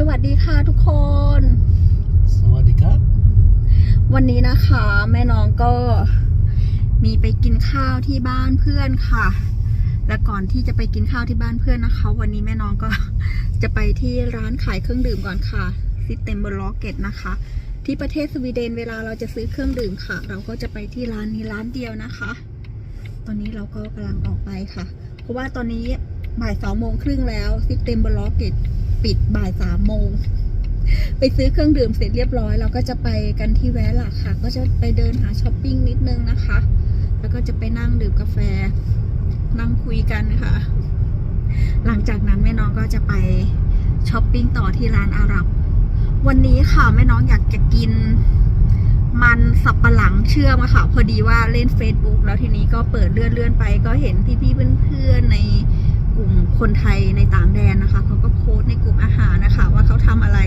สวัสดีค่ะทุกคน สวัสดีครับ วันนี้นะคะ แม่น้องก็มีไปกินข้าวที่บ้านเพื่อนค่ะ และก่อนที่จะไปกินข้าวที่บ้านเพื่อนนะคะ วันนี้แม่น้องก็จะไปที่ร้านขายเครื่องดื่มก่อนค่ะซิสเต็มเบอร์ล็อกเก็ตนะคะ ที่ประเทศสวีเดนเวลาเราจะซื้อเครื่องดื่มค่ะ เราก็จะไปที่ร้านนี้ร้านเดียวนะคะ ตอนนี้เราก็กำลังออกไปค่ะ เพราะว่าตอนนี้บ่ายสองโมงครึ่งแล้วซิสเต็มเบอร์ล็อกเก็ต ปิดบ่ายสามโมงไปซื้อเครื่องดื่มเสร็จเรียบร้อยเราก็จะไปกันที่แวะหลักค่ะ ก็จะไปเดินหาช้อปปิ้งนิดนึงนะคะ แล้วก็จะไปนั่งดื่มกาแฟ นั่งคุยกันค่ะ หลังจากนั้นแม่น้องก็จะไปช้อปปิ้งต่อที่ร้านอาหรับ วันนี้ค่ะแม่น้องอยากจะกิน มันสับปะหลังเชื่อมค่ะ พอดีว่าเล่น Facebook แล้วทีนี้ก็เปิดเลื่อนเลื่อนๆไป ก็เห็นพี่ๆเพื่อนๆใน กลุ่มคนไทยในต่างแดนนะคะเขาก็โพสต์ในกลุ่มอาหารนะคะ ว่าเขาทำอะไร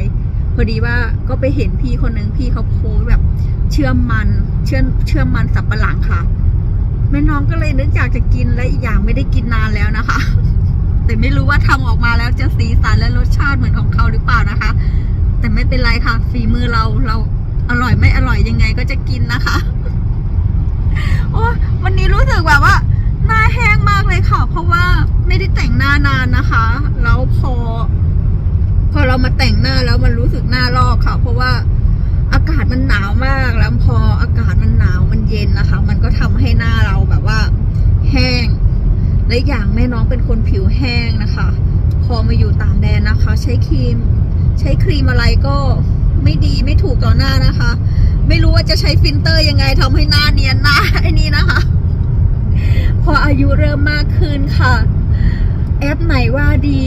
พอดีว่าก็ไปเห็นพี่คนหนึ่งพี่เขาโพสแบบเชื่อมมันเชื่อมเชื่อมมันสับปะหลังค่ะ แม่น้องก็เลยนึกอยากจะกินและอีกอย่างไม่ได้กินนานแล้วนะคะ แต่ไม่รู้ว่าทำออกมาแล้วจะสีสันและรสชาติเหมือนของเขาหรือเปล่านะคะ แต่ไม่เป็นไรค่ะฝีมือเราเราอร่อยไม่อร่อยยังไงก็จะกินนะคะโอ้วันนี้รู้สึกแบบว่า หน้าแห้งมากเลยค่ะ เพราะว่าไม่ได้แต่งหน้านานนะคะ แล้วพอ พอเรามาแต่งหน้าแล้วมันรู้สึกหน้าลอกค่ะ เพราะว่าอากาศมันหนาวมาก แล้วพออากาศมันหนาวมันเย็นนะคะ มันก็ทำให้หน้าเราแบบว่า แห้ง และอย่างแม่น้องเป็นคนผิวแห้งนะคะ พอมาอยู่ต่างแดนนะคะ ใช้ครีม ใช้ครีมอะไรก็ไม่ดีไม่ถูกต่อหน้านะคะ ไม่รู้ว่าจะใช้ฟิลเตอร์ยังไงทำให้หน้าเนียนหน้าไอ้นี่นะคะ พออายุเริ่มมากขึ้นค่ะ แอปไหนว่าดี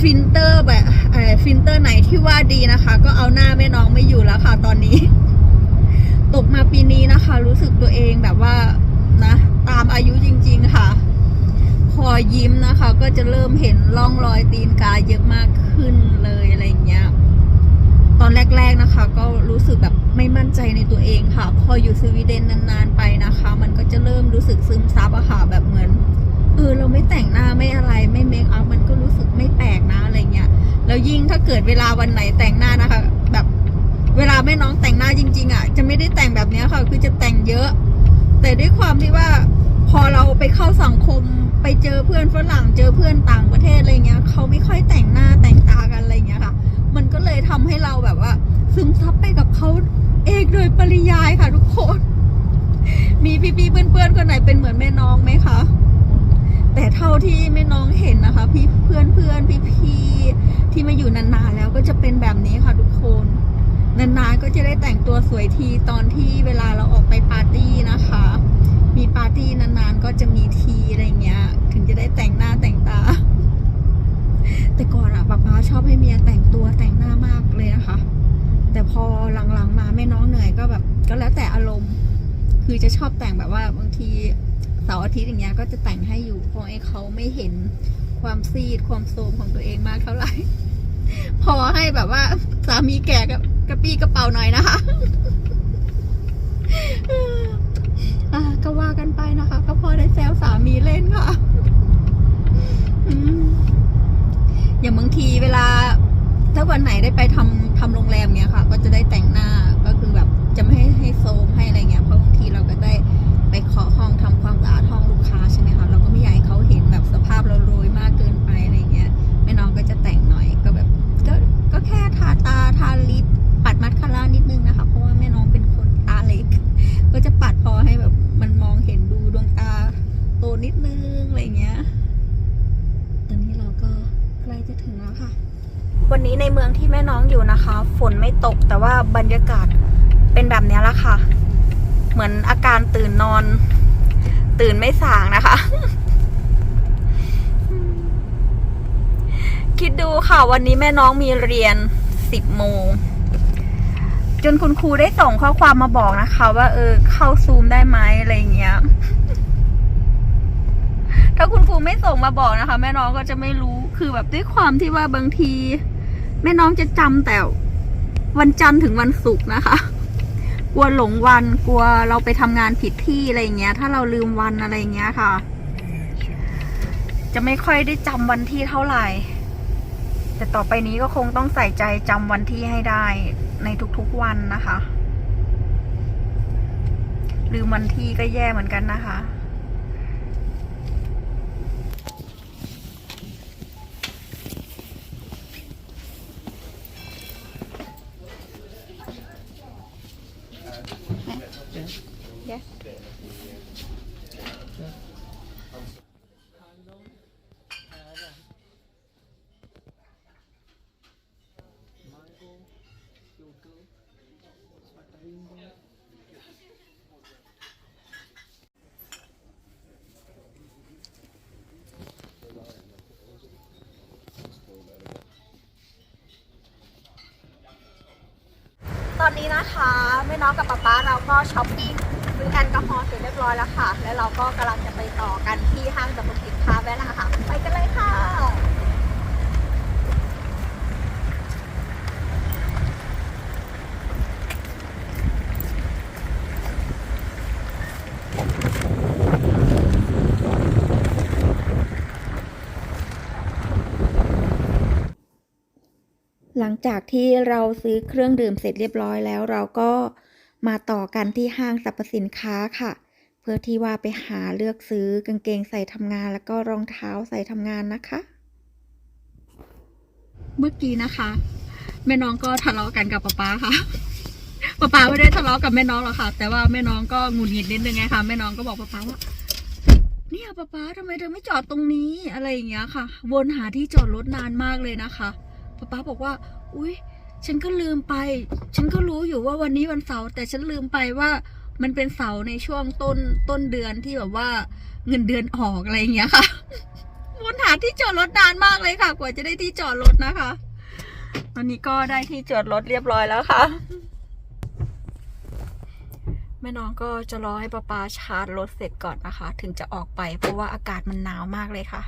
ฟิลเตอร์แบบเอ่อฟิลเตอร์ไหนที่ว่าดีนะคะ ก็เอาหน้าแม่น้องไม่อยู่แล้วค่ะ ตอนนี้ ตกมาปีนี้นะคะ รู้สึกตัวเองแบบว่านะ ตามอายุจริง ๆค่ะ พอยิ้มนะคะ ก็จะเริ่มเห็นร่องรอยตีนกาเยอะมากขึ้นเลยอะไรอย่างเงี้ย ตอนแรก ๆนะคะ ก็รู้สึกแบบไม่มั่นใจในตัวเองค่ะ พออยู่สวีเดนนานๆไปนะคะ มันก็จะเริ่มรู้สึกซึมซับอะค่ะแบบเหมือนเออเราไม่แต่งหน้าไม่อะไรไม่เมคอัพมันก็รู้สึกไม่แปลกนะอะไรเงี้ยแล้วยิ่งถ้าเกิดเวลาวันไหนแต่งหน้านะคะ แบบเวลาแม่น้องแต่งหน้าจริง ๆอะจะไม่ได้แต่งแบบนี้ค่ะ คือจะแต่งเยอะ แต่ด้วยความที่ว่าพอเราไปเข้าสังคมไปเจอเพื่อนฝรั่งเจอเพื่อนต่างประเทศอะไรเงี้ยเขาไม่ค่อยแต่งหน้าแต่งตากันอะไรเงี้ยค่ะ มันก็เลยทำให้เราแบบว่า ซึมซับไปกับเขาเองโดยปริยายค่ะทุกคน มีพี่ๆเพื่อนๆคนไหนเป็นเหมือนแม่น้องไหมคะ แต่เท่าที่แม่น้องเห็นนะคะ พี่เพื่อนเพื่อนพี่ๆที่มาอยู่นานๆแล้วก็จะเป็นแบบนี้ค่ะทุกคนนานๆก็จะได้แต่งตัวสวยทีตอนที่เวลาเราออกไปปาร์ตี้นะคะ มีปาร์ตี้นานๆก็จะมีทีอะไรเงี้ย ถึงจะได้แต่งหน้าแต่งตา แต่ก่อนอะป๊าป๊าชอบให้เมียแต่งตัวแต่งหน้ามากเลยนะคะ แต่พอหลังๆมาแม่น้องเหนื่อยก็แบบก็แล้วแต่อารมณ์ คือจะชอบแต่งแบบว่าบางทีเสาร์อาทิตย์อย่างเงี้ยก็จะแต่งให้อยู่เพราะไอ้เขาไม่เห็นความซีดความโทรมของตัวเองมากเท่าไหร่ พอให้แบบว่าสามีแก่กับกระปี้กระเป๋าหน่อยนะคะก็ว่ากันไปนะคะ ก็พอได้แซวสามีเล่นค่ะ อย่างบางทีเวลา ถ้าวันไหนได้ไปทำทำโรงแรมเนี้ยค่ะ ก็จะได้แต่งหน้าก็คือแบบจะไม่ให้ให้โซมให้อะไรเงี้ย ฝนไม่ตก แต่ว่าบรรยากาศเป็นแบบนี้ละค่ะ เหมือนอาการตื่นนอน ตื่นไม่สางนะคะ คิดดูค่ะวันนี้แม่น้องมีเรียนสิบโมงจนคุณครูได้ส่งข้อความมาบอกนะคะ ว่าเออเข้าซูมได้ไหมอะไรเงี้ย ถ้าคุณครูไม่ส่งมาบอกนะคะ แม่น้องก็จะไม่รู้คือแบบด้วยความที่ว่าบางที แม่น้องจะจำแต่ วันจันทร์ถึงวันศุกร์นะคะ กลัวหลงวันกลัวเราไปทำงานผิดที่อะไรเงี้ย ถ้าเราลืมวันอะไรเงี้ยค่ะ จะไม่ค่อยได้จำวันที่เท่าไหร่ แต่ต่อไปนี้ก็คงต้องใส่ใจจำวันที่ให้ได้ในทุกๆวันนะคะ ลืมวันที่ก็แย่เหมือนกันนะคะ ตอนนี้นะคะแม่น้องกับป๊าป๊าเราก็ช้อปปิ้งซื้อแอลกอฮอล์เสร็จเรียบร้อยแล้วค่ะ แล้วเราก็กำลังจะไปต่อกันที่ห้างสรรพสินค้าแวะละคะไปกันเลยค่ะ จากที่เราซื้อเครื่องดื่มเสร็จเรียบร้อยแล้ว เราก็มาต่อกันที่ห้างสรรพสินค้าค่ะ เพื่อที่ว่าไปหาเลือกซื้อกางเกงใส่ทำงาน แล้วก็รองเท้าใส่ทำงานนะคะ เมื่อกี้นะคะ แม่น้องก็ทะเลาะกันกับป๊าป๊าค่ะป๊าป๊าไม่ได้ทะเลาะกับแม่น้องหรอกค่ะ แต่ว่าแม่น้องก็หงุดหงิดนิดนึงไงคะแม่น้องก็บอกป๊าป๊าว่าเนี่ยป๊าป๊าทำไมเธอไม่จอดตรงนี้อะไรอย่างเงี้ยค่ะ วนหาที่จอดรถนานมากเลยนะคะป๊าป๊าบอกว่า อุ๊ย ฉันก็ลืมไป ฉันก็รู้อยู่ว่าวันนี้วันเสาร์แต่ฉันลืมไปว่ามันเป็นเสาร์ในช่วงต้นต้นเดือนที่แบบว่าเงินเดือนออกอะไรอย่างเงี้ยค่ะวนหาที่จอดรถนานมากเลยค่ะ กว่าจะได้ที่จอดรถนะคะ ตอนนี้ก็ได้ที่จอดรถเรียบร้อยแล้วค่ะ แม่น้องก็จะรอให้ป๊าป๊าชาร์จรถเสร็จก่อนนะคะ ถึงจะออกไปเพราะว่าอากาศมันหนาวมากเลยค่ะ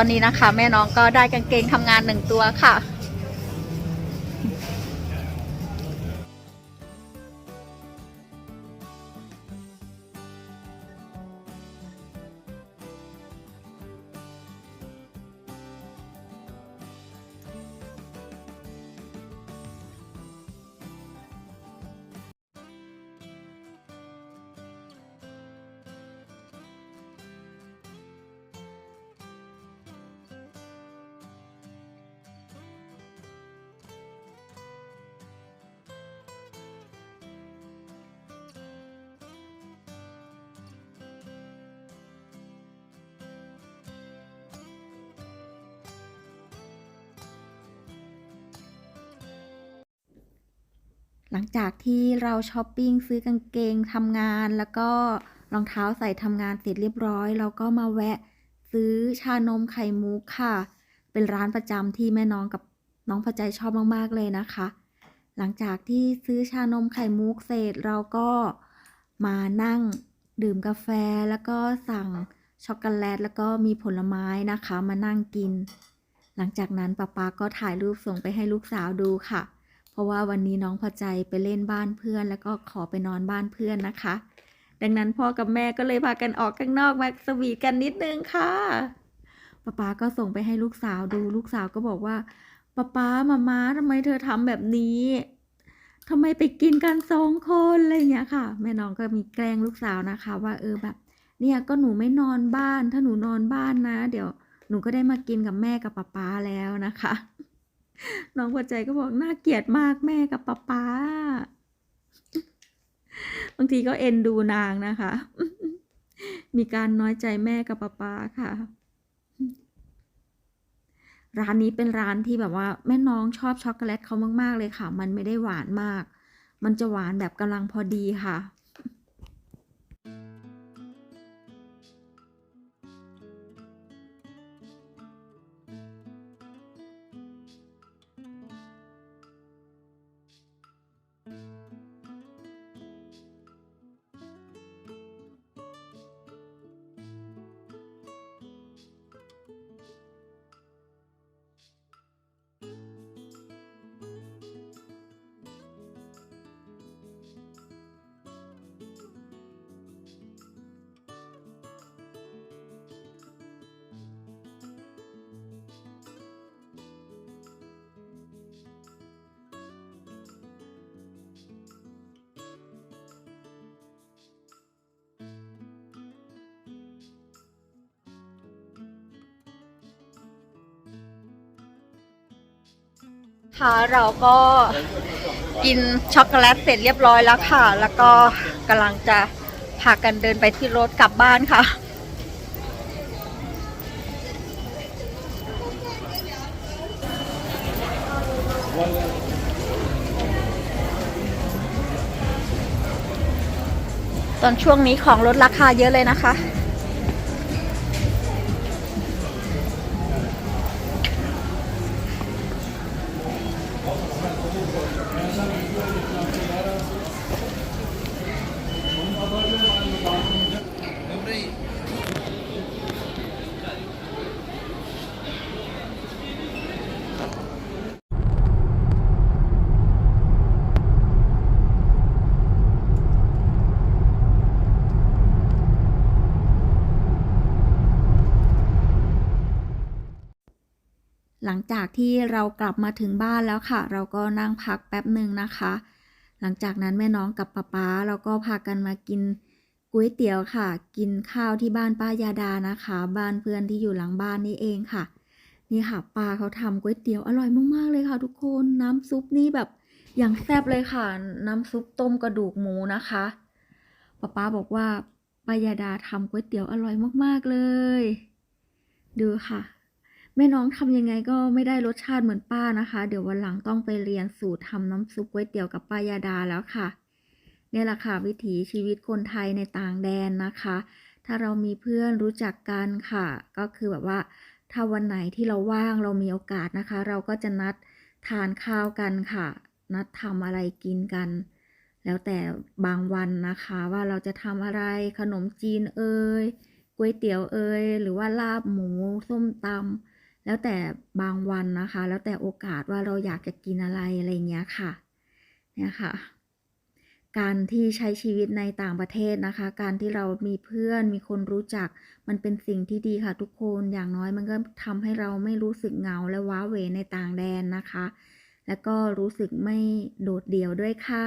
ตอนนี้นะคะ แม่น้องก็ได้กางเกงทำงานหนึ่งตัวค่ะ ลังจากที่เราช้อปปิ้งซื้อกางเกงทำงาน แล้วก็รองเท้าใส่ทำงานเสร็จเรียบร้อย เราก็มาแวะซื้อชานมไข่มุกค่ะ เป็นร้านประจำที่แม่น้องกับน้องพอใจชอบมากๆเลยนะคะ หลังจากที่ซื้อชานมไข่มุกเสร็จเราก็มานั่งดื่มกาแฟแล้วก็สั่งช็อกโกแลตแล้วก็มีผลไม้นะคะมานั่งกิน หลังจากนั้นป๊าป๊าก็ถ่ายรูปส่งไปให้ลูกสาวดูค่ะ ราะว่าวันนี้น้องพอใจไปเล่นบ้านเพื่อน แล้วก็ขอไปนอนบ้านเพื่อนนะคะ ดังนั้นพ่อกับแม่ก็เลยพากันออกข้างนอกมาสวีทกันนิดนึงค่ะป๊าป๊าก็ส่งไปให้ลูกสาวดูลูกสาวก็บอกว่าป๊าป๊ามาม้าทำไมเธอทำแบบนี้ทำไมไปกินกันสองคนอะไรอย่างเงี้ยค่ะ แม่น้องก็มีแกล้งลูกสาวนะคะ ว่าเออแบบ เนี่ยก็หนูไม่นอนบ้าน ถ้าหนูนอนบ้านนะ เดี๋ยวหนูก็ได้มากินกับแม่กับป๊าป๊าแล้วนะคะ น้องหัวใจก็บอกน่าเกลียดมากแม่กับป๊าป๊าบางทีก็เอ็นดูนางนะคะ มีการน้อยใจแม่กับป๊าป๊าค่ะ ร้านนี้เป็นร้านที่แบบว่าแม่น้องชอบช็อกโกแลตเขามาก ๆ เลยค่ะ มันไม่ได้หวานมาก มันจะหวานแบบกำลังพอดีค่ะ คะเราก็กินช็อกโกแลตเสร็จเรียบร้อยแล้วค่ะ แล้วก็กำลังจะพากันเดินไปที่รถกลับบ้านค่ะ ตอนช่วงนี้ของลดราคาเยอะเลยนะคะ หลังจากที่เรากลับมาถึงบ้านแล้วค่ะ เราก็นั่งพักแป๊บหนึ่งนะคะ หลังจากนั้นแม่น้องกับป๊าป๊าเราก็พากันมากินก๋วยเตี๋ยวค่ะ กินข้าวที่บ้านป้ายาดานะคะ บ้านเพื่อนที่อยู่หลังบ้านนี่เองค่ะ นี่ค่ะป้าเขาทำก๋วยเตี๋ยวอร่อยมากๆเลยค่ะ ทุกคนน้ำซุปนี่แบบอย่างแซ่บเลยค่ะ น้ำซุปต้มกระดูกหมูนะคะป๊าป๊าบอกว่าป้ายาดาทำก๋วยเตี๋ยวอร่อยมากๆเลย ดูค่ะ แม่น้องทำยังไงก็ไม่ได้รสชาติเหมือนป้านะคะ เดี๋ยววันหลังต้องไปเรียนสูตรทำน้ำซุปก๋วยเตี๋ยวกับป้ายาดาแล้วค่ะเนี่ยแหละค่ะวิถีชีวิตคนไทยในต่างแดนนะคะ ถ้าเรามีเพื่อนรู้จักกันค่ะ ก็คือแบบว่าถ้าวันไหนที่เราว่างเรามีโอกาสนะคะ เราก็จะนัดทานข้าวกันค่ะ นัดทำอะไรกินกัน แล้วแต่บางวันนะคะว่าเราจะทำอะไรขนมจีนเอ่ยก๋วยเตี๋ยวเอ่ยหรือว่าลาบหมูส้มตำ แล้วแต่บางวันนะคะ แล้วแต่โอกาสว่าเราอยากจะกินอะไรอะไรเงี้ยค่ะ เนี่ยค่ะ การที่ใช้ชีวิตในต่างประเทศนะคะ การที่เรามีเพื่อนมีคนรู้จัก มันเป็นสิ่งที่ดีค่ะทุกคนอย่างน้อยมันก็ทำให้เราไม่รู้สึกเหงาและว้าเหวในต่างแดนนะคะ แล้วก็รู้สึกไม่โดดเดี่ยวด้วยค่ะ